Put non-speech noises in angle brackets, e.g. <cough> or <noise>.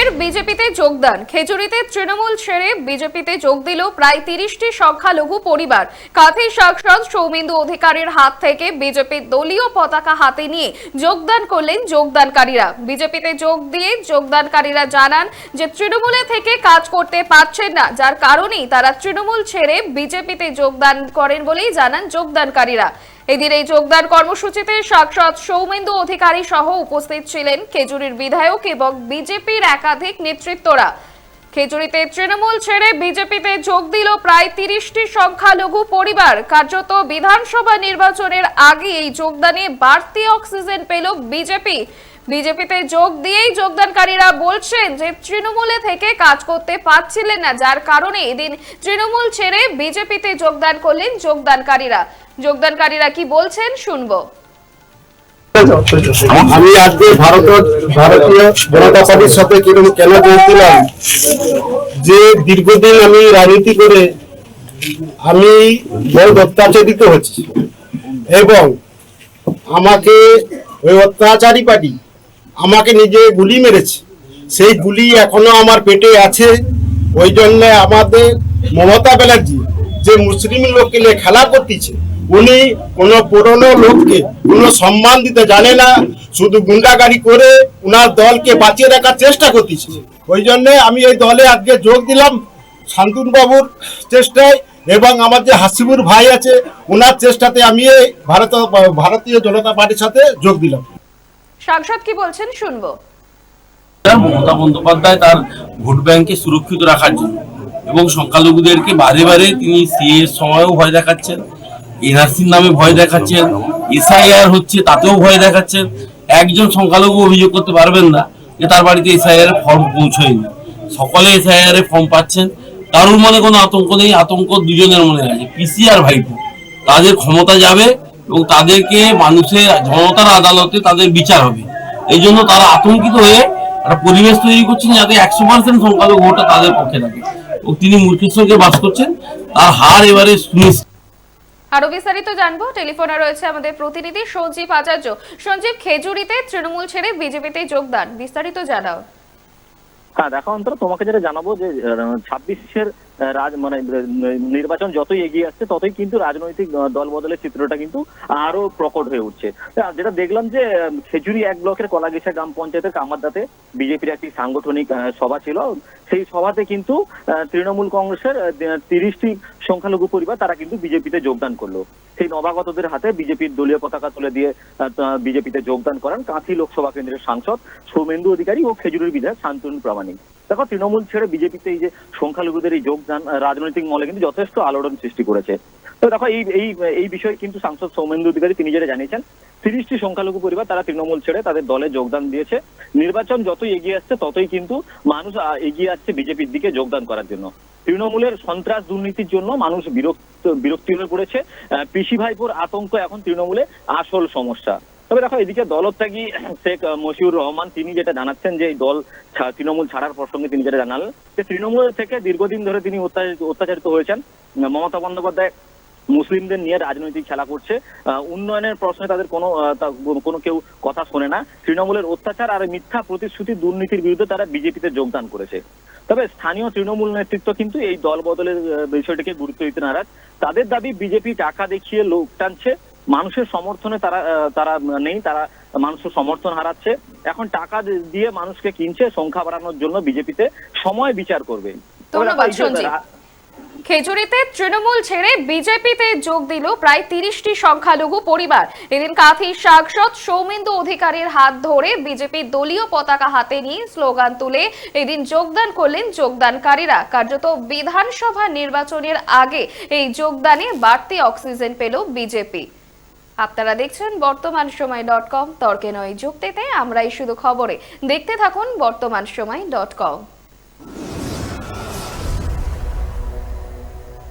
ফের বিজেপিতে যোগদান। খেজুরিতে তৃণমূল ছেড়ে বিজেপিতে যোগ দিল প্রায় তিরিশটি সংখ্যালঘু পরিবার। কাঁথি সাংসদ সৌমেন্দু অধিকারীর হাত থেকে বিজেপির দলীয় পতাকা হাতে নিয়ে যোগদান করলেন যোগদানকারীরা। বিজেপিতে যোগ দিয়ে যোগদানকারীরা জানান যে তৃণমূলে থেকে কাজ করতে পারছেন না। যার কারণেই তারা তৃণমূল ছেড়ে বিজেপিতে যোগদান করেন বলেই জানান যোগদানকারীরা। এদিন এই যোগদান কর্মসূচিতে সাংসদ সৌমেন্দু অধিকারী সহ উপস্থিত ছিলেন খেজুরির বিধায়ক এবং বিজেপির একাধিক নেতৃত্বরা। খেজুরিতে তৃণমূল ছেড়ে বিজেপিতে যোগ দিল প্রায় তিরিশটি সংখ্যালঘু পরিবার। কার্যত বিধানসভা নির্বাচনের আগে এই যোগদানে বাড়তি অক্সিজেন পেল বিজেপি। বিজেপিতে যোগ দিয়েই যোগদানকারীরা বলছেন যে তৃণমূলে থেকে কাজ করতে পারছিলেন না, যার কারণে এদিন তৃণমূল ছেড়ে বিজেপিতে যোগদান করলেন যোগদানকারীরা। যোগদানকারীরা কি বলছেন শুনব। আমি আজকে ভারত ভারতীয় জনতা পার্টির সাথে কীরকম কেন দিলাম যে দীর্ঘদিন আমি রাজনীতি করে আমি বহুত অত্যাচারিত হচ্ছি এবং আমাকে ওই অত্যাচারী পার্টি আমাকে নিজে গুলি মেরেছে। সেই গুলি এখনও আমার পেটে আছে। ওই জন্য আমাদের মমতা ব্যানার্জি যে মুসলিম লোককে নিয়ে খেলা করতেছে, উনি কোনো পুরনো লোককে কোনো সম্মান দিতে জানে না। শুধু গুন্ডাগাড়ি করে ওনার দলকে বাঁচিয়ে রাখার চেষ্টা করতেছে। ওই জন্য আমি এই দলে আজকে যোগ দিলাম শান্তনু বাবুর চেষ্টায় এবং আমার যে হাসিবুর ভাই আছে ওনার চেষ্টাতে আমি এই ভারত ভারতীয় জনতা পার্টির সাথে যোগ দিলাম। সাংসদ কি বলছেন শুনব। মমতা বন্দ্যোপাধ্যায় তার ভোট ব্যাংকে সুরক্ষিত রাখার জন্য এবং সংখ্যালঘুদেরকে বারে বারে তিনি সিএ এর সময়ও ভয় দেখাচ্ছেন এনআরসির নামে ভয় দেখাচ্ছেন এসআইআর হচ্ছে তাতেও ভয় দেখাচ্ছেন, একজন সংখ্যালঘু অভিযোগ করতে পারবেন না যে তার বাড়িতে এসআইআর ফর্ম পৌঁছয়নি। সকলে এসআইআর এর ফর্ম পাচ্ছেন, কারোর মনে কোনো আতঙ্ক নেই, আতঙ্ক দুজনের মনে আছে পিসি আর ভাইপো, তাদের ক্ষমতা যাবে এবং তাদেরকে মানুষের জনতার আদালতে তাদের বিচার হবে। এই জন্য তারা আতঙ্কিত হয়ে একটা পরিবেশ তৈরি করছেন যাতে একশো পার্সেন্ট সংখ্যালঘু ভোটটা তাদের পক্ষে থাকে। এবং তিনি মূর্খের সঙ্গে বাস করছেন। তার হার এবারে সুনিশ্চিত। আরও বিস্তারিত জানব। টেলিফোনে রয়েছে আমাদের প্রতিনিধি সঞ্জীব আচার্য। সঞ্জীব খেজুরিতে তৃণমূল ছেড়ে বিজেপিতে যোগদান। বিস্তারিত জানাও। হ্যাঁ দেখো অন্তর তোমাকে যেটা জানাব যে ছাব্বিশের রাজ মানে নির্বাচন যতই এগিয়ে আসছে, ততই কিন্তু রাজনৈতিক দল বদলের চিত্রটা কিন্তু আরও প্রকট হয়ে উঠছে। যেটা দেখলাম যে খেজুরি এক ব্লকের কলাগিছা গ্রাম পঞ্চায়েতের কামারদাতে বিজেপির একটি সাংগঠনিক সভা ছিল। সেই সভাতে কিন্তু তৃণমূল কংগ্রেসের তিরিশটি সংখ্যালঘু পরিবার, তারা কিন্তু বিজেপিতে যোগদান করল। সেই নবাগতদের হাতে বিজেপির দলীয় পতাকা তুলে দিয়ে বিজেপিতে যোগদান করেন কাঁথি লোকসভা কেন্দ্রের সাংসদ সৌমেন্দু অধিকারী ও খেজুরের বিধায়ক শান্তনু প্রামাণিক। দেখো, তৃণমূল ছেড়ে বিজেপিতে এই যে সংখ্যালঘুদের এই যোগদান রাজনৈতিক মহলে কিন্তু যথেষ্ট আলোড়ন সৃষ্টি করেছে। তো দেখো, এই এই এই বিষয়ে কিন্তু সাংসদ সৌমেন্দু অধিকারী তিনি যেটা জানিয়েছেন, তিরিশটি সংখ্যালঘু পরিবার তারা তৃণমূল ছেড়ে তাদের দলে যোগদান দিয়েছে। নির্বাচন যতই এগিয়ে আসছে, ততই কিন্তু মানুষ এগিয়ে আসছে বিজেপির দিকে যোগদান করার জন্য। তৃণমূলের সন্ত্রাস দুর্নীতির জন্য মানুষ বিরক্ত, বিরক্তি হয়ে পড়েছে। পিসি ভাইপোর আতঙ্ক এখন তৃণমূলে আসল সমস্যা। তবে দেখো, এদিকে দলত্যাগী <clears throat> শেখ মশিউর রহমান, তিনি যেটা জানাচ্ছেন যে এই দল তৃণমূল ছাড়ার প্রসঙ্গে তিনি যেটা জানালেন, যে তৃণমূল থেকে দীর্ঘদিন ধরে তিনি অত্যাচারিত হয়েছেন। মমতা বন্দ্যোপাধ্যায় মুসলিমদের নিয়ে রাজনৈতিক খেলা করছে। উন্নয়নের প্রশ্নে তাদের কোনো কোনো কেউ কথা শোনে না। তৃণমূলের অত্যাচার আর মিথ্যা প্রতিশ্রুতি দুর্নীতির বিরুদ্ধে তারা বিজেপিতে যোগদান করেছে। তবে স্থানীয় তৃণমূল নেতৃত্ব কিন্তু এই দল বদলের বিষয়টিকে গুরুত্ব দিতে নারাজ। তাদের দাবি বিজেপি টাকা দেখিয়ে লোক টানছে মানুষের সমর্থনে তারা তারা নেই তারা মানুষের সমর্থন হারাচ্ছে। এখন টাকা দিয়ে মানুষকে কিনছে সংখ্যা বাড়ানোর জন্য বিজেপিতে সময় বিচার করবে। ধন্যবাদ, খেজুরিতে তৃণমূল ছেড়ে বিজেপিতে যোগ দিল প্রায় তিরিশটি সংখ্যালঘু পরিবার। এদিন কাঁথির সাংসদ সৌমেন্দু অধিকারীর হাত ধরে বিজেপির দলীয় পতাকা হাতে নিয়ে স্লোগান তুলে এদিন যোগদান করলেন যোগদানকারীরা। কার্যত বিধানসভা নির্বাচনের আগে এই যোগদানে বাড়তি অক্সিজেন পেল বিজেপি। আপনারা দেখছেন বর্তমান সময় ডট কম। তর্কে নয় যুক্তিতে আমরাই শুধু খবরে। দেখতে থাকুন বর্তমান সময় ডট কম।